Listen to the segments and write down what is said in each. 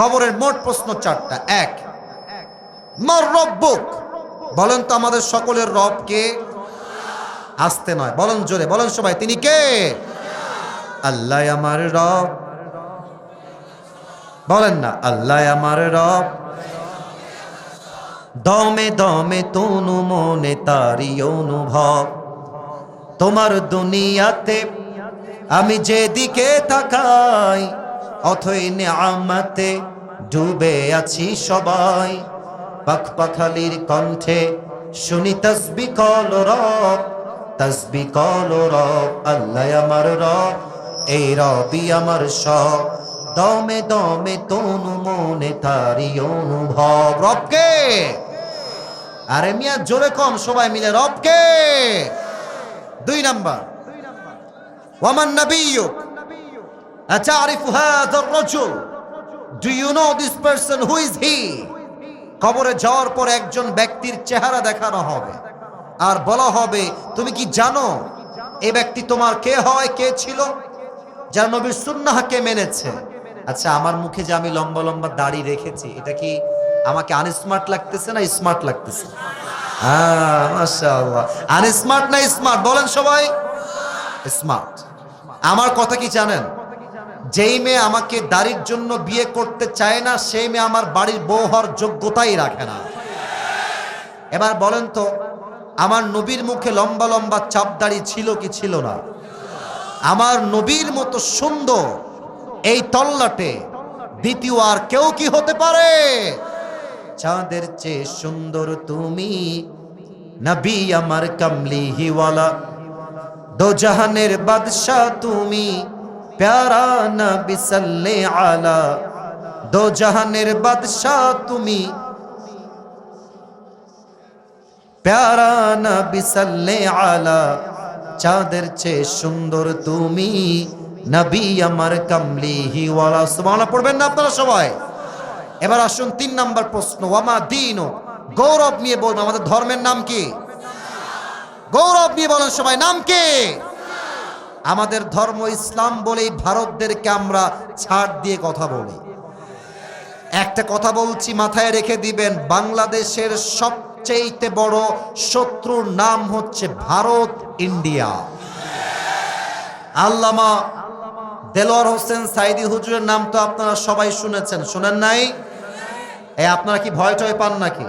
কবরের মোট প্রশ্ন চারটা। এক, মর রব্বুক বলেন তো আমাদের সকলের রব কে? আসতে নয়, বলেন জোরে, বলেন সবাই, তিনি কে? আল্লাহ আমার রব। বলেন না, আল্লাহ আমার রব। দমে দমে তনু মনে তারি অনুভব। তোমার দুনিয়াতে আমি যেদিকে তাকাই অথই নেয়ামতে ডুবে আছি সবাই। পাখ পাখালির কণ্ঠে শুনি তসবি কল রব, তসবি কল রব, আল্লাহ আমার রব, এই রবি আমার সব। দমে দমে তনু মনে তারি অনুভব। রবকে আরে মিয়া, জোরে কম সবাই মিলে। রবকে দুই নাম্বার। ওয়ামান নাবিয়ুক। আতারিফু হাযার রাজুল do you know this person who is he কবরে যাওয়ার পর একজন ব্যক্তির চেহারা দেখানো হবে। আর বলা হবে, তুমি কি জানো এই ব্যক্তি তোমার কে হয়, কে ছিল? যার নবীর সুন্নাহকে মেনেছে। আচ্ছা আমার মুখে যে আমি লম্বা লম্বা দাড়ি রেখেছি, এটা কি আমাকে আনস্মার্ট লাগতেছে না স্মার্ট লাগতেছে? হ্যাঁ আনস্মার্ট না স্মার্ট বলেন সবাই। স্মার্ট আমার কথা কি জানেন? যেই মেয়ে আমাকে দাড়ির জন্য বিয়ে করতে চায় না, সেই মেয়ে আমার বাড়ির বউ হওয়ার যোগ্যতাই রাখে না। এবার বলেন তো, আমার নবীর মুখে লম্বা লম্বা চাপ দাড়ি ছিল কি ছিল না? আমার নবীর মতো সুন্দর এই তল্লাটে দ্বিতীয় আর কেউ কি হতে পারে? চাঁদের চেয়ে সুন্দর তুমি নবী আমার কামলি হিওয়ালা দো জাহানের বাদশাহ তুমি প্যারা নবী সাল্লে আলা, দো জাহানের বাদশাহ তুমি। প্যারা নবী সাল্লে আলা, চাঁদের চেয়ে সুন্দর তুমি। নবী আমার কামলি হিওয়ালা সুবহানাল্লাহ, পড়বেন না আপনারা সবাই। এবার আসুন তিন নাম্বার প্রশ্ন, ওয়ামা দিন? গৌরব নিয়ে বলব আমাদের ধর্মের নাম কি? গৌরব নিয়ে বলেন সবাই, নাম কি? আমাদের ধর্ম ইসলাম বলেই ভারতদেরকে আমরা ছাড় দিয়ে কথা বলি। একটা কথা বলছি, মাথায় রেখে দিবেন, বাংলাদেশের সবচেয়ে বড় শত্রুর নাম হচ্ছে ভারত, ইন্ডিয়া। আল্লামা দেলোয়ার হোসেন সাইদি হুজুরের নাম তো আপনারা সবাই শুনেছেন, শোনেন নাই? এ আপনারা কি ভয় টয় পান নাকি?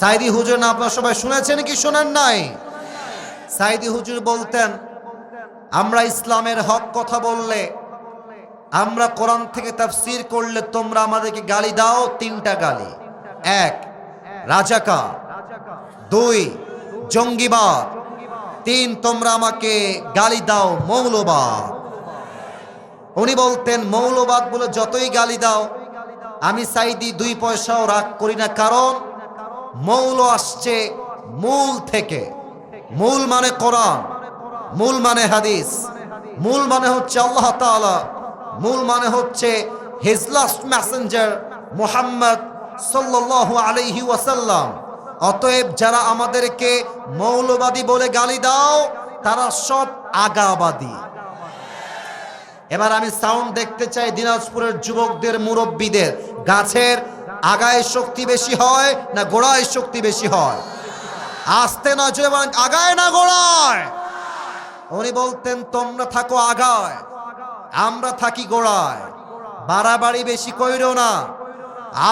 সাইদি হুজুর নাম আপনারা সবাই শুনেছেন কি শোনেন নাই? সাইদি হুজুর বলতেন আমরা ইসলামের হক কথা বললে, আমরা কোরআন থেকে তাফসির করলে তোমরা আমাদেরকে গালি দাও, তিনটা গালি। এক রাজাকা দুই, জঙ্গিবাদ। তিন, তোমরা আমাকে গালি দাও, মৌলবাদ। উনি বলতেন, মৌলবাদ বলে যতই গালি দাও, আমি সাইদি দুই পয়সাও রাগ করি না, কারণ মৌল আসছে মূল থেকে। মূল মানে কোরআন। মূল মানে হাদিস। মূল মানে হচ্ছে আল্লাহ মূল মানে হচ্ছে হিজ লাস্ট মেসেঞ্জার মোহাম্মদ সাল্লাল্লাহু আলাইহি ওয়াসাল্লাম। অতএব যারা আমাদেরকে মৌলবাদী বলে গালি দাও, তারা সব আগাবাদী। এবার আমি সাউন্ড দেখতে চাই দিনাজপুরের যুবকদের, মুরব্বীদের। গাছের আগায় শক্তি বেশি হয় না গোড়ায় শক্তি বেশি হয়? আসতে না আগায় না গোড়ায়? উনি বলতেন, তোমরা থাকো আগায়, আমরা থাকি গোড়ায়। বাড়াবাড়ি বেশি কইরো না।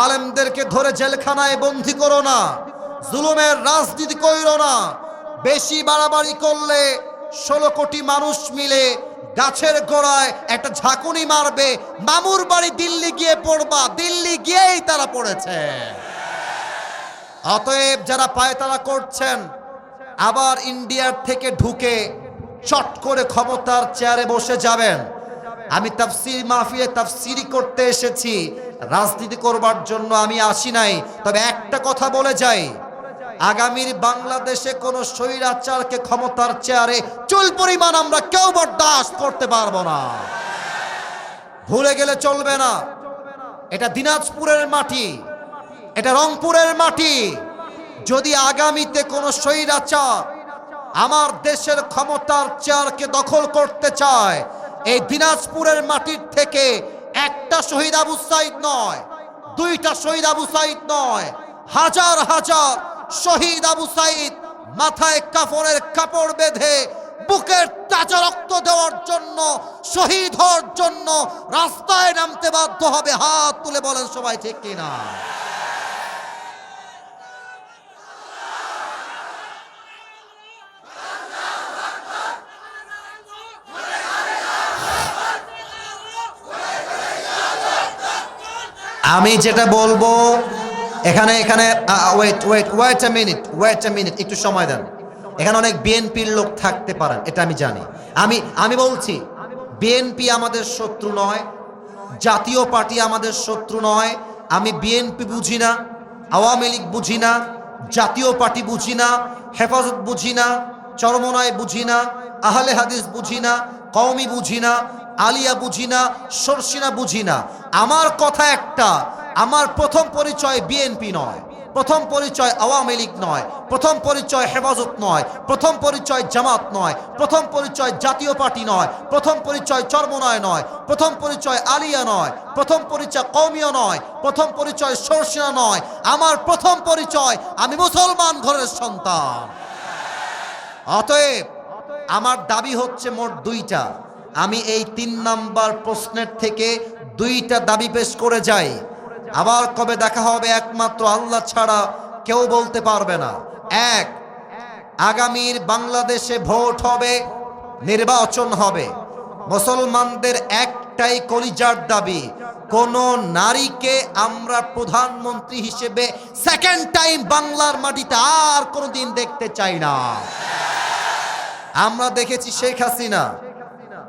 আলেমদেরকে ধরে জেলখানায় বন্দি করো না। জুলুমের রাজনীতি কইরো না। বেশি বাড়াবাড়ি করলে ষোলো কোটি মানুষ মিলে গাছের গোড়ায় একটা ঝাঁকুনি মারবে। মামুর বাড়ি দিল্লি গিয়ে পড়বা। দিল্লি গিয়েই তারা পড়েছে। অতএব যারা পায়তারা করছেন, আবার ইন্ডিয়ার থেকে ঢুকে চট করে ক্ষমতার চেয়ারে বসে যাবেন। আমি তাফসির মাহফিলে তাফসিরি করতে এসেছি। রাজনীতি করবার জন্য আমি আসি নাই। তবে একটা কথা বলে যাই। আগামীর বাংলাদেশে কোনো স্বৈরাচারকে ক্ষমতার চেয়ারে চুল পরিমাণ আমরা কেউ বরদাস্ত করতে পারব না। ভুলে গেলে চলবে না। এটা দিনাজপুরের মাটি। এটা রংপুরের মাটি। যদি আগামীতে কোনো স্বৈরাচার আমার দেশের ক্ষমতার চেয়ারকে দখল করতে চায়, এই দিনাজপুরের মাটির থেকে একটা শহীদ আবু সাইদ নয়, দুইটা শহীদ আবু সাইদ নয়, হাজার হাজার শহীদ আবু সাইদ মাথায় কাপড়ের কাপড় বেঁধে বুকের তাজা রক্ত দেওয়ার জন্য, শহীদ হওয়ার জন্য রাস্তায় নামতে বাধ্য হবে, হাত তুলে বলেন সবাই ঠিক কিনা? আমি যেটা বলব, এখানে এখানে wait wait wait a minute wait a minute একটু সময় দেন। এখানে অনেক বিএনপির লোক থাকতে পারেন, এটা আমি জানি। আমি আমি বলছি, বিএনপি আমাদের শত্রু নয়, জাতীয় পার্টি আমাদের শত্রু নয়, আমি বিএনপি বুঝি না, আওয়ামী লীগ বুঝি না, জাতীয় পার্টি বুঝি না, হেফাজত বুঝি না, চরমনায় বুঝি না, আহলে হাদিস বুঝি না, কওমি বুঝি না আলিয়া বুঝি না, সরসিনা বুঝি না। আমার কথা একটা, আমার প্রথম পরিচয় বিএনপি নয়, প্রথম পরিচয় আওয়ামী লীগ নয়, প্রথম পরিচয় হেফাজত নয়, প্রথম পরিচয় জামাত নয়, প্রথম পরিচয় জাতীয় পার্টি নয়, প্রথম পরিচয় চর্মনয় নয়, প্রথম পরিচয় আলিয়া নয়, প্রথম পরিচয় কৌমিয় নয়, প্রথম পরিচয় সরসিনা নয়। আমার প্রথম পরিচয়, আমি মুসলমান ঘরের সন্তান। অতএব, আমার দাবি হচ্ছে মোট দুইটা। আমি এই তিন নাম্বার প্রশ্নের থেকে দুইটা দাবি পেশ করে যাই। আবার কবে দেখা হবে একমাত্র আল্লাহ ছাড়া কেউ বলতে পারবে না। এক, আগামীর বাংলাদেশে ভোট হবে, নির্বাচন হবে। মুসলমানদের একটাই কলিজার দাবি, কোন নারীকে আমরা প্রধানমন্ত্রী হিসেবে সেকেন্ড টাইম বাংলার মাটিতে আর কোনোদিন দেখতে চাই না। আমরা দেখেছি শেখ হাসিনা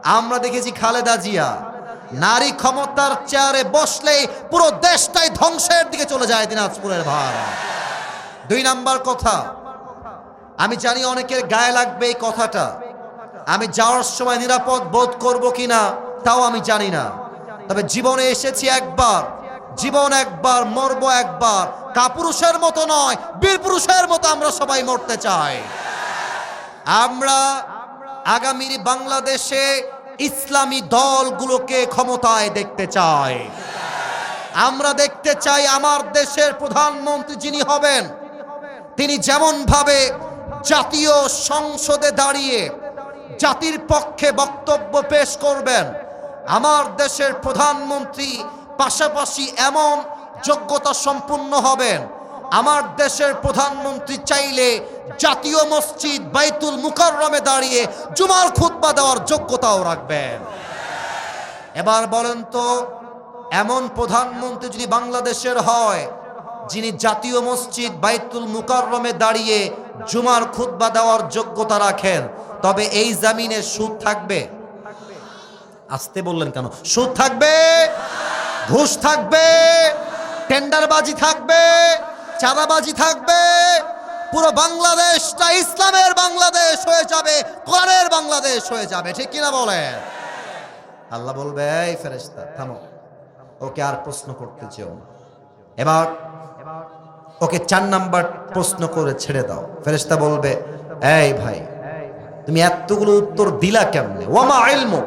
আমরা দেখেছি খালেদা জিয়া নারী ক্ষমতার চেয়ারে বসলেই পুরো দেশটাই ধ্বংসের দিকে চলে যায় দিনাজপুরের ভার। দুই নাম্বার কথা, আমি জানি অনেকের গায়ে লাগবে এই কথাটা। আমি যাওয়ার সময় নিরাপদ বোধ করব কিনা, তাও আমি জানি না। তবে জীবনে এসেছি একবার, জীবন একবার, মরব একবার। কাপুরুষের মতো নয় বীর পুরুষের মতো আমরা সবাই মরতে চাই। আমরা আগামীর বাংলাদেশে ইসলামী দলগুলোকে ক্ষমতায় দেখতে চাই। আমরা দেখতে চাই আমার দেশের প্রধানমন্ত্রী যিনি হবেন, তিনি যেমন ভাবে জাতীয় সংসদে দাঁড়িয়ে জাতির পক্ষে বক্তব্য পেশ করবেন, আমার দেশের প্রধানমন্ত্রী পাশাপাশি এমন যোগ্যতা সম্পূর্ণ হবেন আমার দেশের প্রধানমন্ত্রী চাইলে জাতীয় মসজিদ বাইতুল মুকাররমে দাঁড়িয়ে জুমার খুতবা দেওয়ার যোগ্যতাও রাখবেন। এবার বলেন তো, এমন প্রধানমন্ত্রী যদি বাংলাদেশের হয়, যিনি জাতীয় মসজিদ বাইতুল মুকাররমে দাঁড়িয়ে জুমার খুতবা দেওয়ার যোগ্যতা রাখেন, তবে এই জামিনে সুদ থাকবে? আসতে বললেন কেন? সুদ থাকবে? ঘুষ থাকবে? টেন্ডারবাজি থাকবে? চাঁদাবাজি থাকবে, পুরো বাংলাদেশটা ইসলামের বাংলাদেশ হয়ে যাবে, কোরআনের বাংলাদেশ হয়ে যাবে, ঠিক কিনা বলেন? আল্লাহ বলবে, এই ফেরেশতা, থামো। ওকে আর প্রশ্ন করতে চেও না। এবার ওকে চার নাম্বার প্রশ্ন করে ছেড়ে দাও। ফেরেশতা বলবে, এই ভাই, তুমি এতগুলো উত্তর দিলা কেমনে? ওয়ামা ইলমু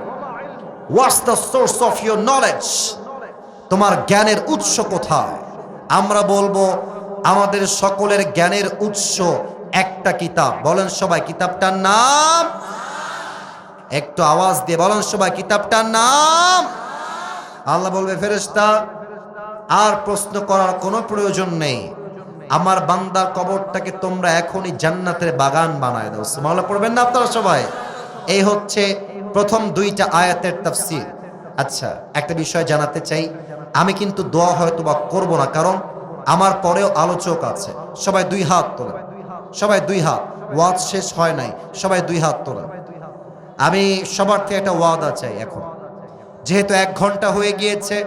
what's the source of your knowledge? তোমার জ্ঞানের উৎস কোথায়? আমরা বলব আমাদের সকলের জ্ঞানের উৎস একটা কিতাব। বলেন সবাই, কিতাবটার নাম? একটু আওয়াজ দিয়ে বলেন সবাই, কিতাবটার নাম? আল্লাহ বলবে, ফেরেশতা, আর প্রশ্ন করার কোনো প্রয়োজন নেই। আমার বান্দার কবরটাকে তোমরা এখনই জান্নাতের বাগান বানায় দাও। সুবহানাল্লাহ, পড়বেন না আপনারা সবাই? এই হচ্ছে প্রথম দুইটা আয়াতের তাফসীর। আচ্ছা একটা বিষয় জানাতে চাই। আমি কিন্তু দোয়া হয়তো বা করব না, কারণ আমার পরেও আলোচক আছে। সবাই দুই হাত তোলেন। সবাই দুই হাত। ওয়াজ শেষ হয় নাই। সবাই দুই হাত তোলেন। আমি সবার থেকে একটা ওয়াদা চাই এখন। যেহেতু এক ঘণ্টা হয়ে গিয়েছে,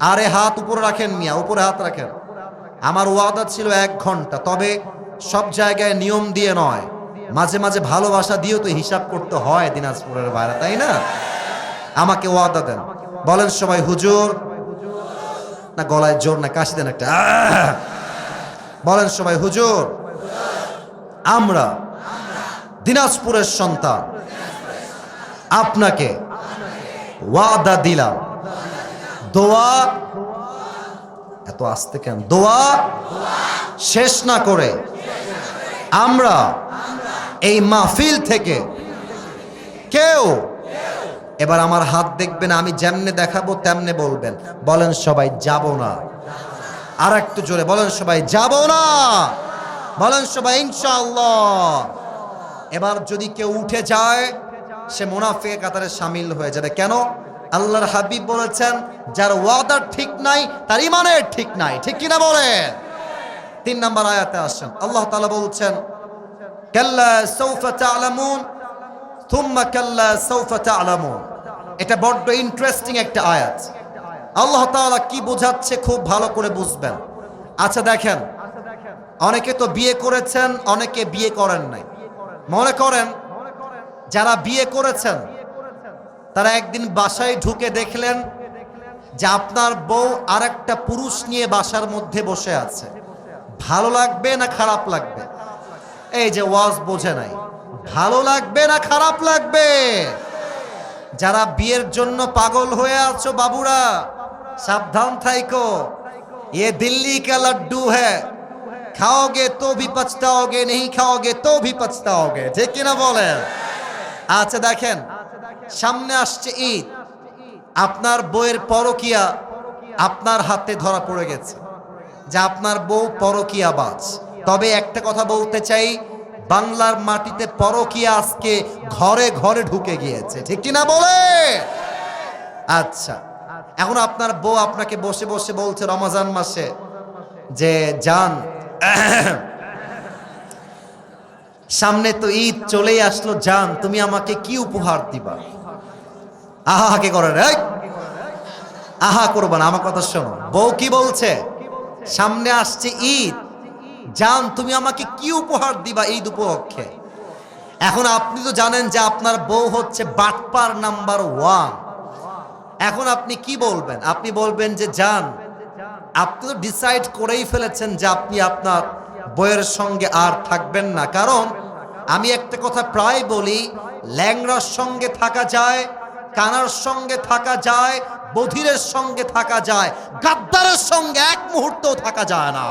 আরে হাত উপরে রাখেন মিয়া, উপরে হাত রাখেন। আমার ওয়াদা ছিল এক ঘণ্টা, তবে সব জায়গায় নিয়ম দিয়ে নয়। মাঝে মাঝে ভালোবাসা দিয়েও তো হিসাব করতে হয় দিনাজপুরের বাইরে, তাই না? আমাকে ওয়াদা দেন। বলেন সবাই, হুজুর না গলায় জোর, না কাশি দেন একটা! বলেন সবাই, হুজুর, আমরা দিনাজপুরের সন্তান। আপনাকে ওয়াদা দিলাম। দোয়া, এত আসতে কেন? দোয়া শেষ না করে আমরা এই মাহফিল থেকে কেউ এবার আমার হাত দেখবেন, আমি যেমনে দেখাবো তেমনে বলবেন। বলেন সবাই, যাব না। আর একটু জোরে বলেন সবাই, যাব না। বলেন সবাই, ইনশাআল্লাহ। এবার যদি কেউ উঠে যায়, সে মুনাফিকের কাতারে সামিল হয়ে যাবে। কেন? আল্লাহর হাবিব বলেছেন, যার ওয়াদার ঠিক নাই, তার ইমানের ঠিক নাই। ঠিক কিনা বলেন? তিন নম্বর আয়াতে আসেন। আল্লাহ তাআলা বলছেন, কাল্লা সাউফা তা'লামুন থুম্মা কাল্লা সাউফা তা'লামুন এটা বড্ড ইন্টারেস্টিং একটা আয়াত। আল্লাহ তাআলা কি বোঝাচ্ছে খুব ভালো করে বুঝবেন। আচ্ছা দেখেন। অনেকে তো বিয়ে করেছেন, অনেকে বিয়ে করেন নাই। মনে করেন, যারা বিয়ে করেছেন, তারা একদিন বাসায় ঢুকে দেখলেন যে আপনার বউ আরেকটা পুরুষ নিয়ে বাসার মধ্যে বসে আছে। ভালো লাগবে না খারাপ লাগবে? এই যে ওয়াজ বোঝে নাই। ভালো লাগবে না খারাপ লাগবে? যারা বিয়ের জন্য পাগল হয়ে আছো বাবুরা, সাবধান থাইকো। এ দিল্লি কা লাড্ডু হ্যাঁ খাওগে তো ভি নেই খাওগে তো ভি পচতাওগে ঠিক কিনা বলেন? আচ্ছা দেখেন, সামনে আসছে ঈদ। আপনার বইয়ের পরকিয়া আপনার হাতে ধরা পড়ে গেছে। যে আপনার বউ পরকিয়াবাজ। তবে একটা কথা বলতে চাই বাংলার মাটিতে পরকিয়া আজকে ঘরে ঘরে ঢুকে গিয়েছে। ঠিক কিনা বলে? আচ্ছা এখন আপনার বউ আপনাকে বসে বসে বলছে রমজান মাসে যে যান সামনে তো ঈদ চলেই আসলো যান তুমি আমাকে কি উপহার দিবা? আহা হাকে করে রে? আহা, করবা না, আমার কথা শোনো। বউ কি বলছে? সামনে আসছে ঈদ যান তুমি আমাকে কি উপহার দিবা এই দুপক্ষে এখন আপনি তো জানেন যে আপনার বউ হচ্ছে বাটপার নাম্বার ওয়ান। এখন আপনি কি বলবেন? আপনি বলবেন যে যান আপনি তো ডিসাইড করেই ফেলেছেন যে আপনি আপনার বইয়ের সঙ্গে আর থাকবেন না। কারণ আমি একটা কথা প্রায় বলি, ল্যাংড়ার সঙ্গে থাকা যায়, কানার সঙ্গে থাকা যায়, বধিরের সঙ্গে থাকা যায়, গাদ্দারের সঙ্গে এক মুহূর্তও থাকা যায় না।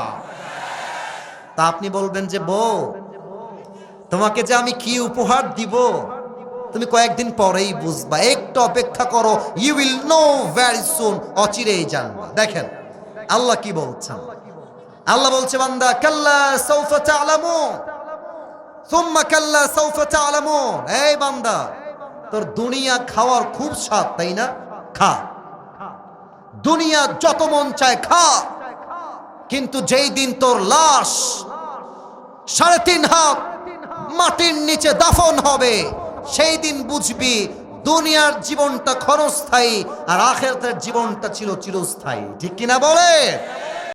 তা আপনি বলবেন যে, বউ, তোমাকে যে আমি কি উপহার দিব? তুমি কয়েকদিন পরেই বুঝবা। একটু অপেক্ষা করো you will know very soon অচিরেই জানবা। দেখেন, আল্লাহ কি বলছেন? আল্লাহ বলছে, বান্দা, কাল্লা সাউফা তা'লামুন সুম্মা কাল্লা সাউফা তা'লামুন এই বান্দা, তোর দুনিয়া খাওয়ার খুব স্বাদ, তাই না? খা। দুনিয়া যত মন চায় খা। কিন্তু যেই দিন তোর লাশ সাড়ে তিন হাত মাটির নিচে দাফন হবে, সেই দিন বুঝবি দুনিয়ার জীবনটা ক্ষণস্থায়ী আর আখেরাতের জীবনটা ছিল চিরস্থায়ী। ঠিক কিনা বলে?